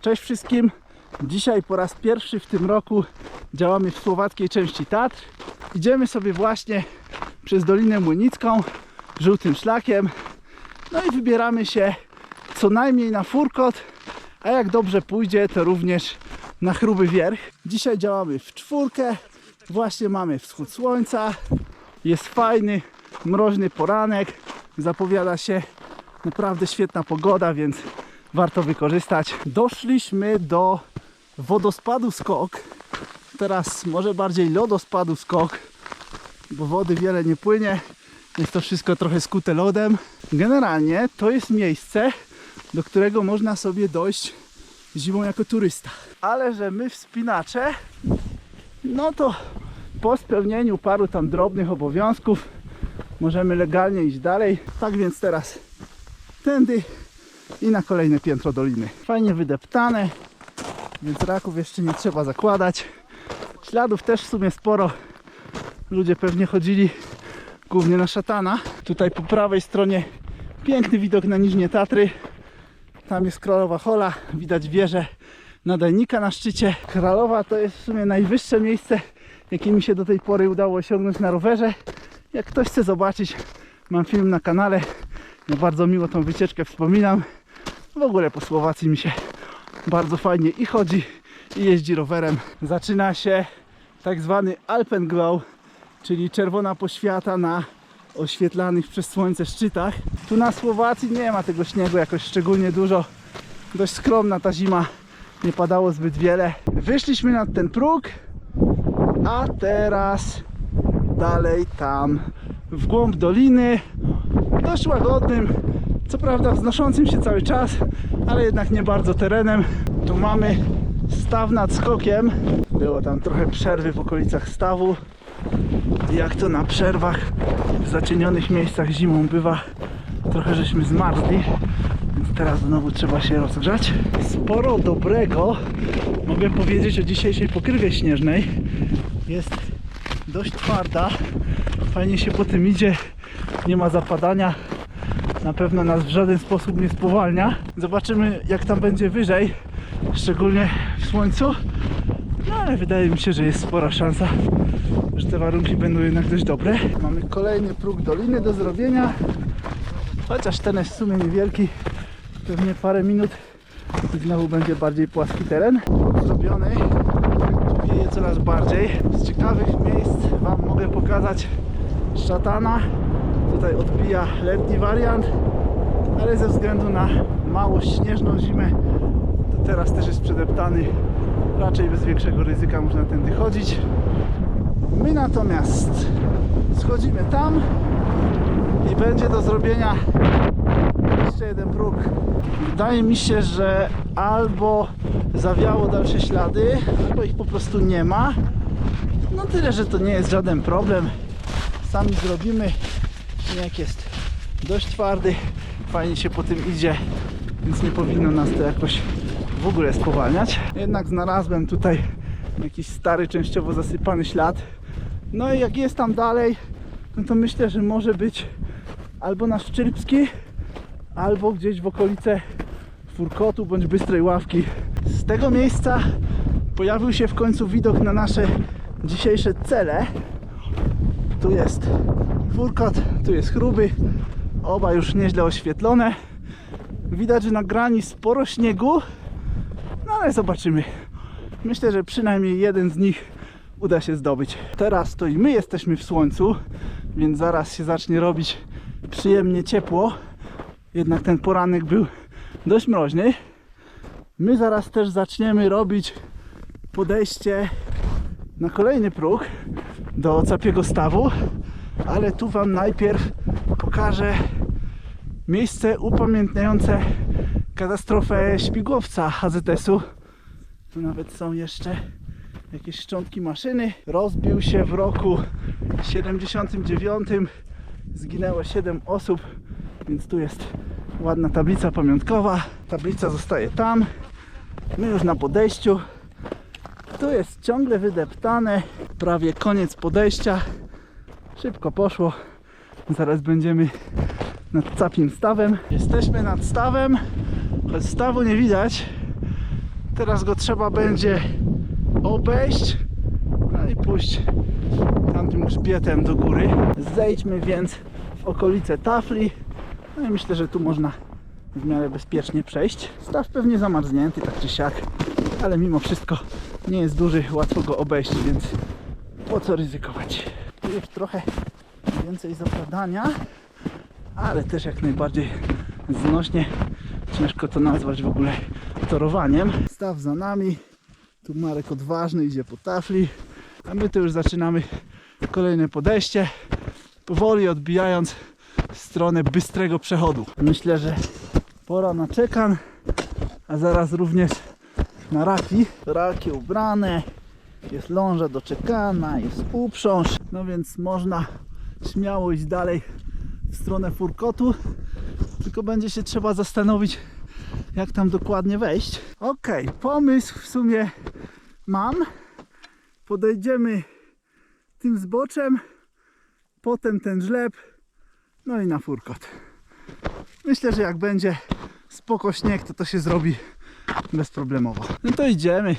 Cześć wszystkim. Dzisiaj po raz pierwszy w tym roku działamy w słowackiej części Tatr. Idziemy sobie właśnie przez Dolinę Młynicką, żółtym szlakiem. No i wybieramy się co najmniej na Furkot, a jak dobrze pójdzie, to również na Chruby Wierch. Dzisiaj działamy w czwórkę. Właśnie mamy wschód słońca. Jest fajny, mroźny poranek. Zapowiada się naprawdę świetna pogoda, więc warto wykorzystać. Doszliśmy do wodospadu skok. Teraz może bardziej lodospadu skok, bo wody wiele nie płynie. Jest to wszystko trochę skute lodem. Generalnie to jest miejsce, do którego można sobie dojść zimą jako turysta. Ale że my wspinacze, no to po spełnieniu paru tam drobnych obowiązków możemy legalnie iść dalej. Tak więc teraz tędy i na kolejne piętro doliny. Fajnie wydeptane, więc raków jeszcze nie trzeba zakładać. Śladów też w sumie sporo. Ludzie pewnie chodzili głównie na szatana. Tutaj po prawej stronie piękny widok na Niżnie Tatry. Tam jest Kralowa Hola, widać wieżę nadajnika na szczycie. Kralowa to jest w sumie najwyższe miejsce, jakie mi się do tej pory udało osiągnąć na rowerze. Jak ktoś chce zobaczyć, mam film na kanale. Ja bardzo miło tą wycieczkę wspominam. W ogóle po Słowacji mi się bardzo fajnie i chodzi, i jeździ rowerem. Zaczyna się tak zwany Alpenglow, czyli czerwona poświata na oświetlanych przez słońce szczytach. Tu na Słowacji nie ma tego śniegu jakoś szczególnie dużo. Dość skromna ta zima, nie padało zbyt wiele. Wyszliśmy nad ten próg, a teraz dalej tam w głąb doliny, dość łagodnym, co prawda wznoszącym się cały czas, ale jednak nie bardzo terenem. Tu mamy staw nad skokiem. Było tam trochę przerwy w okolicach stawu. Jak to na przerwach w zacienionych miejscach zimą bywa, trochę żeśmy zmarzli, więc teraz znowu trzeba się rozgrzać. Sporo dobrego mogę powiedzieć o dzisiejszej pokrywie śnieżnej. Jest dość twarda, fajnie się po tym idzie, nie ma zapadania, na pewno nas w żaden sposób nie spowalnia. Zobaczymy jak tam będzie wyżej, szczególnie w słońcu. No ale wydaje mi się, że jest spora szansa, że te warunki będą jednak dość dobre. Mamy kolejny próg doliny do zrobienia, chociaż ten jest w sumie niewielki, pewnie parę minut i znowu będzie bardziej płaski teren. Zrobiony, wieje coraz bardziej. Z ciekawych miejsc Wam mogę pokazać szatana. Tutaj odbija letni wariant, ale ze względu na mało śnieżną zimę, to teraz też jest przedeptany. Raczej bez większego ryzyka można tędy chodzić. My natomiast schodzimy tam i będzie do zrobienia jeszcze jeden próg. Wydaje mi się, że albo zawiało dalsze ślady, albo ich po prostu nie ma. No tyle, że to nie jest żaden problem. Sami zrobimy. Śnieg jest dość twardy, fajnie się po tym idzie, więc nie powinno nas to jakoś w ogóle spowalniać. Jednak znalazłem tutaj jakiś stary, częściowo zasypany ślad. No i jak jest tam dalej, no to myślę, że może być albo na Szczyrpski, albo gdzieś w okolice Furkotu bądź Bystrej Ławki. Z tego miejsca pojawił się w końcu widok na nasze dzisiejsze cele. Tu jest Furkot, tu jest Chruby, oba już nieźle oświetlone. Widać, że na grani sporo śniegu, no ale zobaczymy. Myślę, że przynajmniej jeden z nich uda się zdobyć. Teraz to i my jesteśmy w słońcu, więc zaraz się zacznie robić przyjemnie ciepło. Jednak ten poranek był dość mroźny. My zaraz też zaczniemy robić podejście na kolejny próg do Capiego Stawu, ale tu Wam najpierw pokażę miejsce upamiętniające katastrofę śmigłowca HZS-u. Tu nawet są jeszcze jakieś szczątki maszyny. Rozbił się w roku 79. Zginęło 7 osób, więc tu jest ładna tablica pamiątkowa. Tablica zostaje tam. My już na podejściu. Tu jest ciągle wydeptane. Prawie koniec podejścia. Szybko poszło. Zaraz będziemy nad capim stawem. Jesteśmy nad stawem, choć stawu nie widać. Teraz go trzeba będzie obejść no i pójść tamtym grzbietem do góry. Zejdźmy więc w okolice tafli. No i myślę, że tu można w miarę bezpiecznie przejść. Staw pewnie zamarznięty, tak czy siak, ale mimo wszystko nie jest duży, łatwo go obejść, więc po co ryzykować? Już trochę więcej zapadania, ale też jak najbardziej znośnie. Ciężko to nazwać w ogóle torowaniem. Staw za nami. Tu Marek odważny idzie po tafli, a my tu już zaczynamy kolejne podejście, powoli odbijając stronę bystrego przechodu. Myślę, że pora na czekan, a zaraz również na raki. Raki ubrane, jest ląża do czekana, jest uprząż, no więc można śmiało iść dalej w stronę furkotu, tylko będzie się trzeba zastanowić, jak tam dokładnie wejść. Ok, pomysł w sumie mam. Podejdziemy tym zboczem, potem ten żleb, no i na furkot. Myślę, że jak będzie spoko śnieg, to to się zrobi bezproblemowo. No to idziemy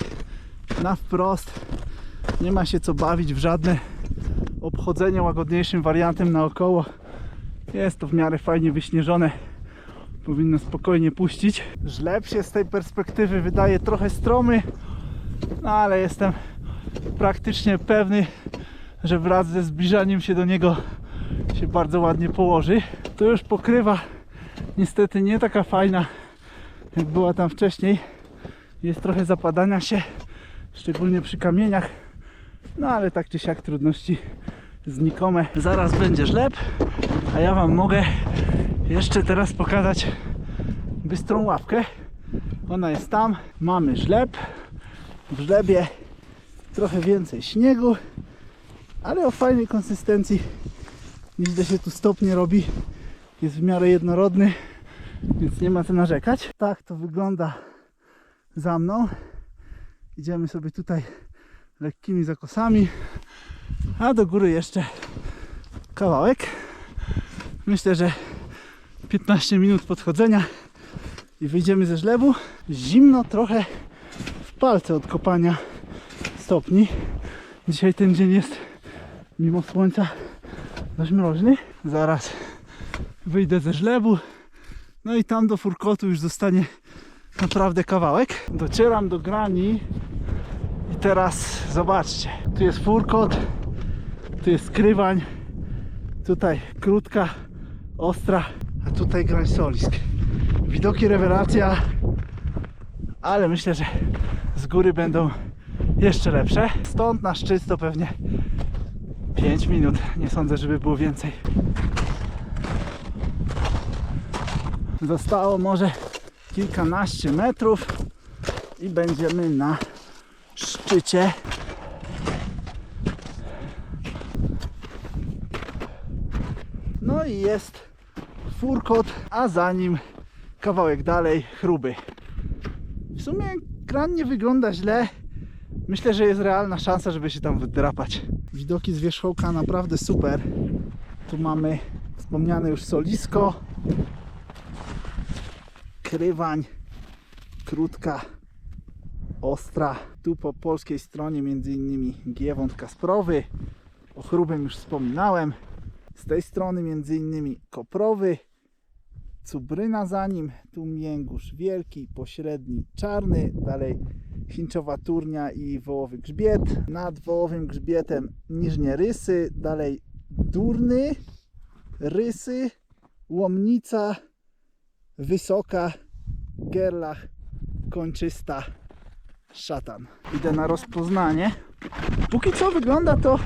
na wprost. Nie ma się co bawić w żadne obchodzenie łagodniejszym wariantem naokoło. Jest to w miarę fajnie wyśnieżone. Powinno spokojnie puścić. Żleb się z tej perspektywy wydaje trochę stromy, no ale jestem praktycznie pewny, że wraz ze zbliżaniem się do niego się bardzo ładnie położy. To już pokrywa niestety nie taka fajna jak była tam wcześniej. Jest trochę zapadania się, szczególnie przy kamieniach. No ale tak czy siak trudności znikome. Zaraz będzie żleb, a ja Wam mogę jeszcze teraz pokazać bystrą ławkę. Ona jest tam. Mamy żleb. W żlebie trochę więcej śniegu, ale o fajnej konsystencji. Nieźle się tu stopnie robi. Jest w miarę jednorodny, więc nie ma co narzekać. Tak to wygląda za mną. Idziemy sobie tutaj lekkimi zakosami, a do góry jeszcze kawałek. Myślę, że 15 minut podchodzenia i wyjdziemy ze żlebu. Zimno trochę w palce od kopania stopni. Dzisiaj ten dzień jest mimo słońca dość mroźny. Zaraz wyjdę ze żlebu. No i tam do furkotu już zostanie naprawdę kawałek. Docieram do grani i teraz zobaczcie. Tu jest furkot, tu jest skrywań, tutaj krótka, ostra, a tutaj grań solisk. Widoki rewelacja, ale myślę, że z góry będą jeszcze lepsze. Stąd na szczyt to pewnie 5 minut. Nie sądzę, żeby było więcej. Zostało może kilkanaście metrów i będziemy na szczycie. No i jest furkot, a za nim kawałek dalej chruby. W sumie kran nie wygląda źle. Myślę, że jest realna szansa, żeby się tam wydrapać. Widoki z wierzchołka naprawdę super. Tu mamy wspomniane już solisko, krywań, krótka, ostra. Tu po polskiej stronie między innymi Giewont Kasprowy, o chrubym już wspominałem. Z tej strony między innymi Koprowy, Cubryna za nim, tu Mięgórz Wielki, pośredni Czarny, dalej Chinczowa Turnia i Wołowy Grzbiet. Nad Wołowym Grzbietem Niżnie Rysy, dalej Durny, Rysy, Łomnica, Wysoka, Gerlach, Kończysta, Szatan. Idę na rozpoznanie. Póki co wygląda to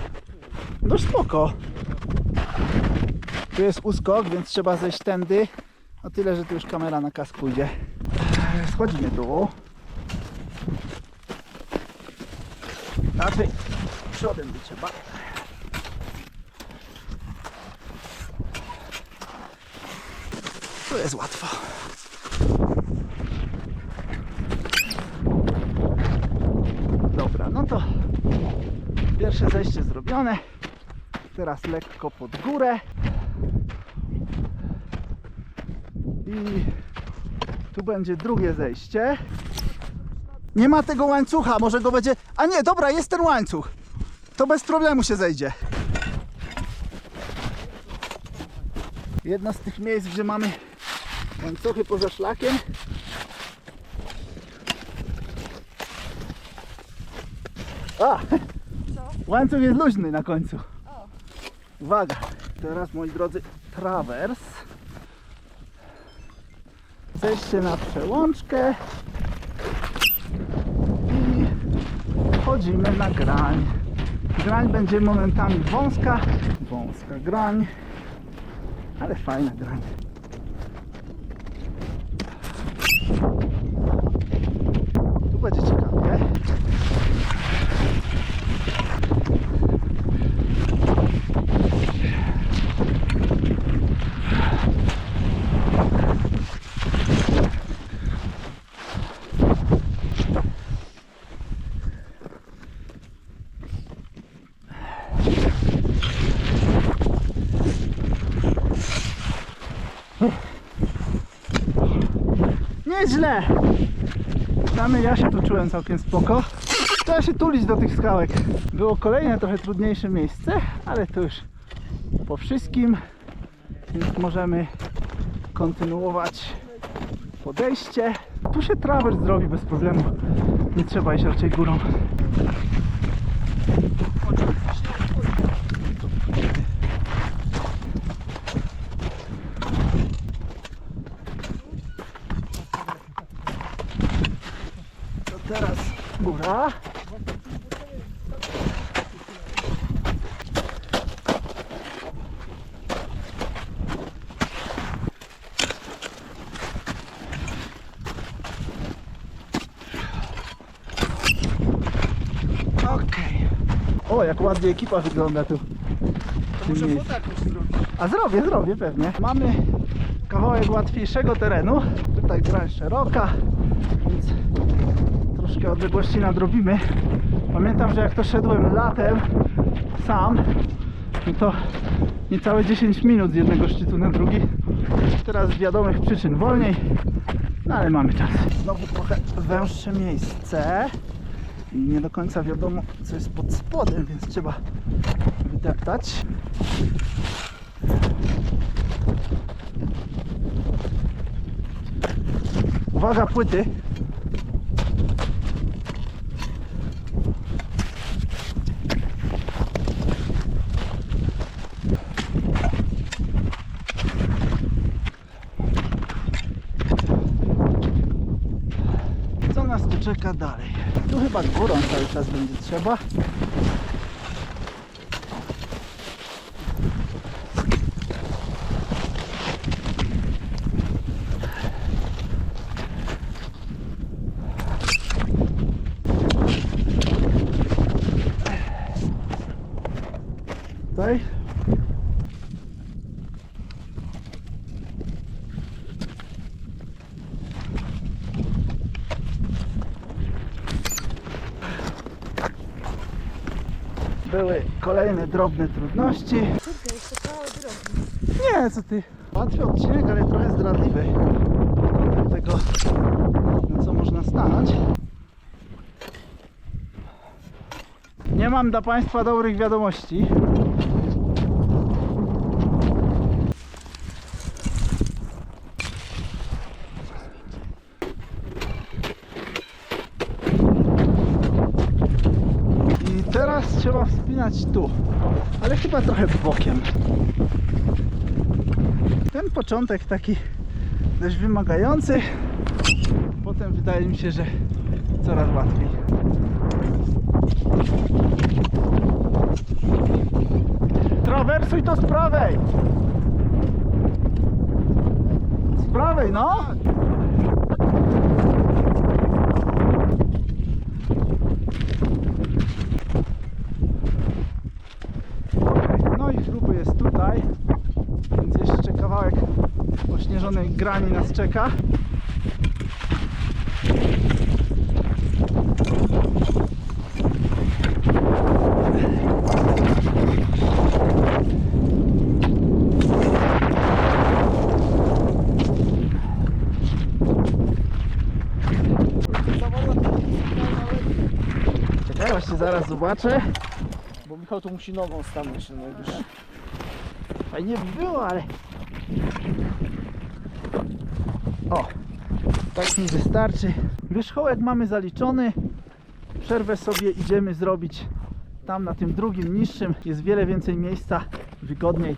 dość spoko. Tu jest uskok, więc trzeba zejść tędy. O tyle, że tu już kamera na kask pójdzie. Schodzimy tu. Raczej przodem by trzeba. Tu jest łatwo. Dobra, to pierwsze zejście zrobione. Teraz lekko pod górę. I tu będzie drugie zejście. Nie ma tego łańcucha, może go będzie... A nie, dobra, jest ten łańcuch. To bez problemu się zejdzie. Jedno z tych miejsc, gdzie mamy łańcuchy poza szlakiem. A! Łańcuch jest luźny na końcu. Uwaga! Teraz moi drodzy, trawers. Zejście na przełączkę. I wchodzimy na grań. Grań będzie momentami wąska. Wąska grań. Ale fajna grań. Tu będzie ciekawie. Nieźle! Damy, ja się tu czułem całkiem spoko. Trzeba się tulić do tych skałek. Było kolejne trochę trudniejsze miejsce, ale to już po wszystkim. Więc możemy kontynuować podejście. Tu się trawers zrobi bez problemu. Nie trzeba iść raczej górą. To teraz góra. Okej. O, jak ładnie ekipa wygląda tu. w tym miejscu. A zrobię, zrobię pewnie. Mamy kawałek łatwiejszego terenu. Tutaj grań szeroka, troszkę odległości nadrobimy. Pamiętam, że jak to szedłem latem sam, no to niecałe 10 minut z jednego szczytu na drugi. Teraz z wiadomych przyczyn wolniej, no ale mamy czas. Znowu trochę węższe miejsce i nie do końca wiadomo co jest pod spodem, więc trzeba wydeptać. Uwaga, płyty. Co nas tu czeka dalej? Tu chyba górą cały czas będzie trzeba. Tutaj. Były kolejne drobne trudności. Nie, co ty? Łatwy odcinek, ale trochę zdradliwy. Kątem tego, na co można stanąć. Nie mam dla Państwa dobrych wiadomości. I teraz trzeba wspinać tu, ale chyba trochę bokiem. Ten początek taki dość wymagający. Potem wydaje mi się, że coraz łatwiej. Trawersuj to z prawej! Z prawej, no! Okej, No i śruby jest tutaj, więc jeszcze kawałek ośnieżonej grani nas czeka. właśnie zaraz zobaczę. Bo Michał tu musi nogą stanąć na najwyższy. Fajnie by było, ale... O, tak mi wystarczy. Wierzchołek mamy zaliczony. Przerwę sobie idziemy zrobić tam na tym drugim niższym. Jest wiele więcej miejsca, wygodniej.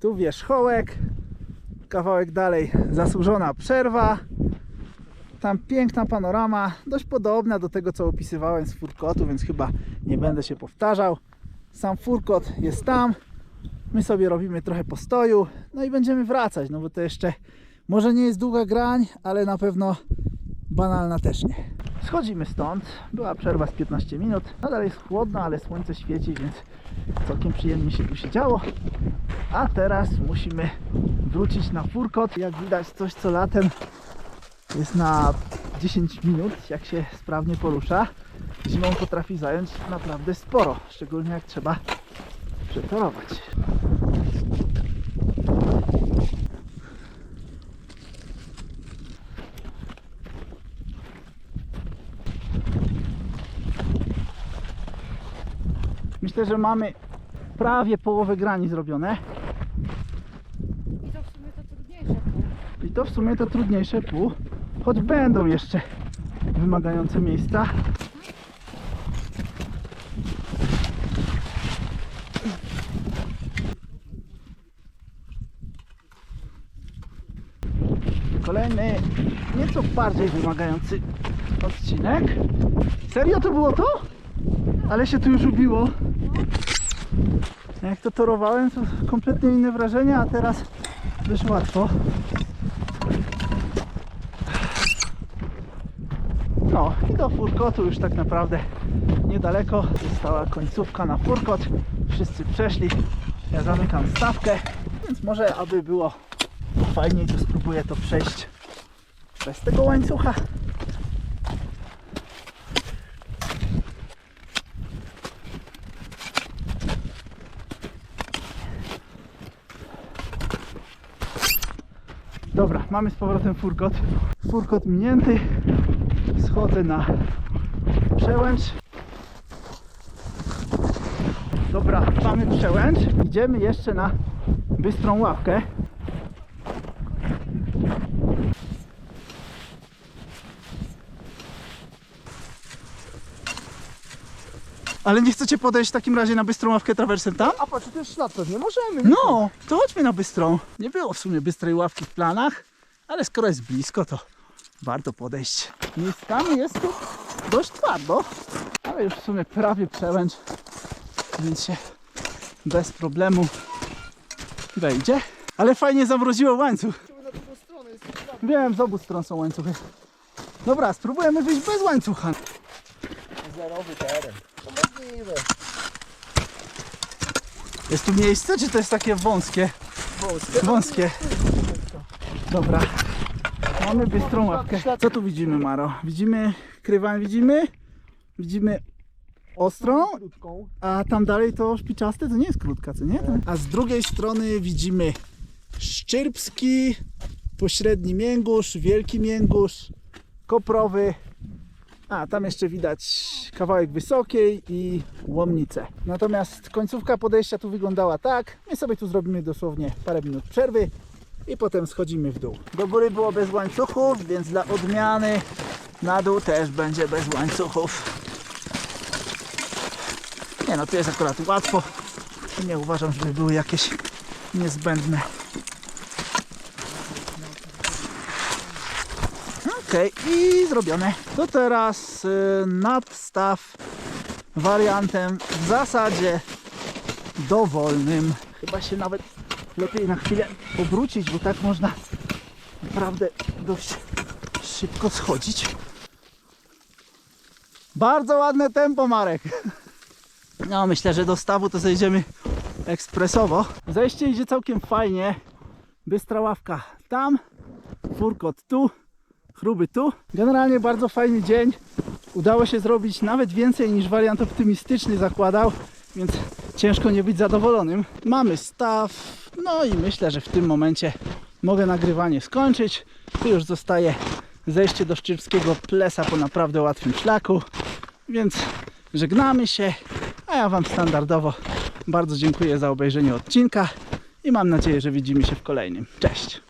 Tu wierzchołek, kawałek dalej zasłużona przerwa. Tam piękna panorama, dość podobna do tego co opisywałem z Furkotu, więc chyba nie będę się powtarzał. Sam Furkot jest tam, my sobie robimy trochę postoju, no i będziemy wracać, no bo to jeszcze może nie jest długa grań, ale na pewno banalna też nie. Schodzimy stąd, była przerwa z 15 minut, nadal jest chłodno, ale słońce świeci, więc całkiem przyjemnie się tu siedziało. A teraz musimy wrócić na furkot. Jak widać coś co latem jest na 10 minut, jak się sprawnie porusza. Zimą potrafi zająć naprawdę sporo, szczególnie jak trzeba przetorować. Myślę, że mamy prawie połowę grani zrobione. I to w sumie to trudniejsze pół. I to w sumie to trudniejsze pół, choć będą jeszcze wymagające miejsca. Kolejny, nieco bardziej wymagający odcinek. Serio to było to? Ale się tu już ubiło. Jak to torowałem, to kompletnie inne wrażenie, a teraz dość łatwo. No i do Furkotu już tak naprawdę niedaleko. Została końcówka na Furkot. Wszyscy przeszli. Ja zamykam stawkę, więc może aby było fajniej, to spróbuję to przejść bez tego łańcucha. Dobra, mamy z powrotem furkot. Furkot minięty. Schodzę na przełęcz. Dobra, mamy przełęcz. Idziemy jeszcze na bystrą ławkę. Ale nie chcecie podejść w takim razie na bystrą ławkę trawersem tam? A patrz, to jest ślad pewnie, możemy. No, to chodźmy na Bystrą. Nie było w sumie Bystrej ławki w planach, ale skoro jest blisko, to warto podejść. Miejscami jest tu dość twardo, ale już w sumie prawie przełęcz, więc się bez problemu wejdzie. Ale fajnie zamroziło łańcuch. Wiem, z obu stron są łańcuchy. Dobra, spróbujemy wyjść bez łańcucha. Zerowy teren. Możliwe. Jest tu miejsce, czy to jest takie wąskie? Wąskie. Wąskie. Dobra. Mamy bystrą łapkę. Co tu widzimy, Maro? Widzimy krywan, widzimy? Widzimy ostrą, a tam dalej to szpiczaste, to nie jest krótka, co nie? A z drugiej strony widzimy szczyrbski, pośredni mięgusz, wielki mięgusz, koprowy. A, tam jeszcze widać kawałek wysokiej i łomnicę. Natomiast końcówka podejścia tu wyglądała tak. My sobie tu zrobimy dosłownie parę minut przerwy i potem schodzimy w dół. Do góry było bez łańcuchów, więc dla odmiany na dół też będzie bez łańcuchów. Nie no, tu jest akurat łatwo. Nie uważam, żeby były jakieś niezbędne. Okej, i zrobione. To teraz y, nadstaw wariantem w zasadzie dowolnym. Chyba się nawet lepiej na chwilę obrócić, bo tak można naprawdę dość szybko schodzić. Bardzo ładne tempo, Marek. No, myślę, że do stawu to zejdziemy ekspresowo. Zejście idzie całkiem fajnie. Bystra ławka tam, furkot tu, chruby tu. Generalnie bardzo fajny dzień. Udało się zrobić nawet więcej niż wariant optymistyczny zakładał, więc ciężko nie być zadowolonym. Mamy staw, no i myślę, że w tym momencie mogę nagrywanie skończyć. Tu już zostaje zejście do Szczypskiego Plesa po naprawdę łatwym szlaku, więc żegnamy się, a ja Wam standardowo bardzo dziękuję za obejrzenie odcinka i mam nadzieję, że widzimy się w kolejnym. Cześć!